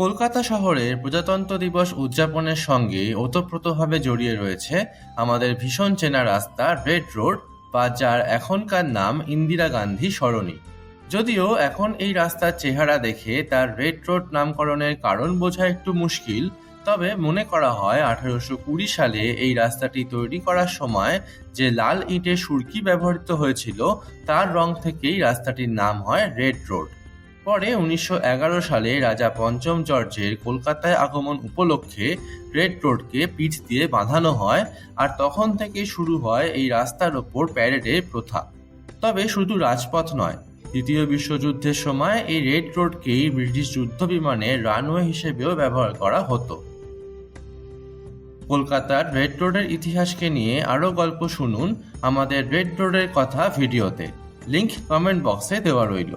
কলকাতা শহরের প্রজাতন্ত্র দিবস উদযাপনের সঙ্গে ওতপ্রোতভাবে জড়িয়ে রয়েছে আমাদের ভীষণ চেনা রাস্তা, রেড রোড, বা যার এখনকার নাম ইন্দিরা গান্ধী সরণি। যদিও এখন এই রাস্তার চেহারা দেখে তার রেড রোড নামকরণের কারণ বোঝা একটু মুশকিল, তবে মনে করা হয় আঠারোশো কুড়ি সালে এই রাস্তাটি তৈরি করার সময় যে লাল ইটের সুরকি ব্যবহৃত হয়েছিল, তার রং থেকেই রাস্তাটির নাম হয় রেড রোড। পরে উনিশশো এগারো সালে রাজা পঞ্চম জর্জের কলকাতায় আগমন উপলক্ষে রেড রোডকে পিচ দিয়ে বাঁধানো হয় আর তখন থেকে শুরু হয় এই রাস্তার ওপর প্যারেডের প্রথা। তবে শুধু রাজপথ নয়, দ্বিতীয় বিশ্বযুদ্ধের সময় এই রেড রোডকেই ব্রিটিশ যুদ্ধ বিমানের রানওয়ে হিসেবেও ব্যবহার করা হতো। কলকাতার রেড রোডের ইতিহাসকে নিয়ে আরও গল্প শুনুন আমাদের রেড রোডের কথা ভিডিওতে। লিংক কমেন্ট বক্সে দেওয়া রইল।